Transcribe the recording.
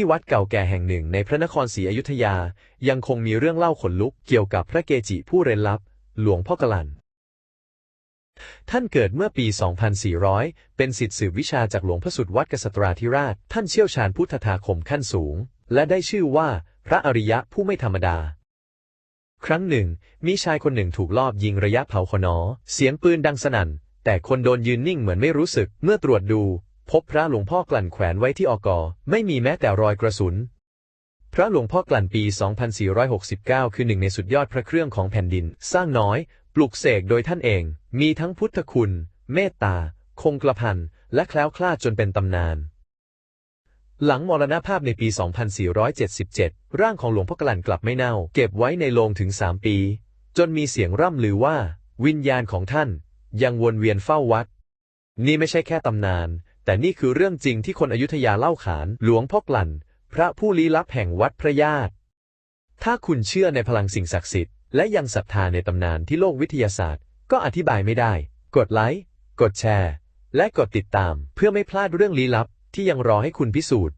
ที่วัดเก่าแก่แห่งหนึ่งในพระนครศรีอยุธยา ยังคงมีเรื่องเล่าขนลุกเกี่ยวกับพระเกจิผู้เร้นลับ หลวงพ่อกลัน ท่านเกิดเมื่อปี 2400 เป็นศิษย์สืบวิชาจากหลวงพระสุดวัดกษัตราธิราช ท่านเชี่ยวชาญพุทธธาคมขั้นสูง และได้ชื่อว่าพระอริยะผู้ไม่ธรรมดา ครั้งหนึ่ง มีชายคนหนึ่งถูกลอบยิงระยะเผาขนอ เสียงปืนดังสนั่น แต่คนโดนยืนนิ่งเหมือนไม่รู้สึก เมื่อตรวจดู พบพระหลวงพ่อกลั่นแขวนไว้ที่อกอ ไม่มีแม้แต่รอยกระสุน พระหลวงพ่อกลั่นปี 2469 คือหนึ่งในสุดยอดพระเครื่องของแผ่นดิน สร้างน้อย ปลุกเสกโดยท่านเอง มีทั้งพุทธคุณ เมตตา คงกระพัน และแคล้วคลาดจนเป็นตำนาน หลังมรณภาพในปี 2477 ร่างของหลวงพ่อกลั่นกลับไม่เน่า เก็บไว้ในโลงถึง 3 ปี จนมีเสียงร่ำลือว่า วิญญาณของท่าน ยังวนเวียนเฝ้าวัด นี่ไม่ใช่แค่ตำนาน แต่นี่คือเรื่องจริงที่คนอยุธยาเล่าขาน หลวงพ่อกลั่น พระผู้ลี้ลับแห่งวัดพระญาติ ถ้าคุณเชื่อในพลังสิ่งศักดิ์สิทธิ์และยังศรัทธาในตำนานที่โลกวิทยาศาสตร์ ก็อธิบายไม่ได้ กดไลค์ กดแชร์ และกดติดตาม เพื่อไม่พลาดเรื่องลี้ลับที่ยังรอให้คุณพิสูจน์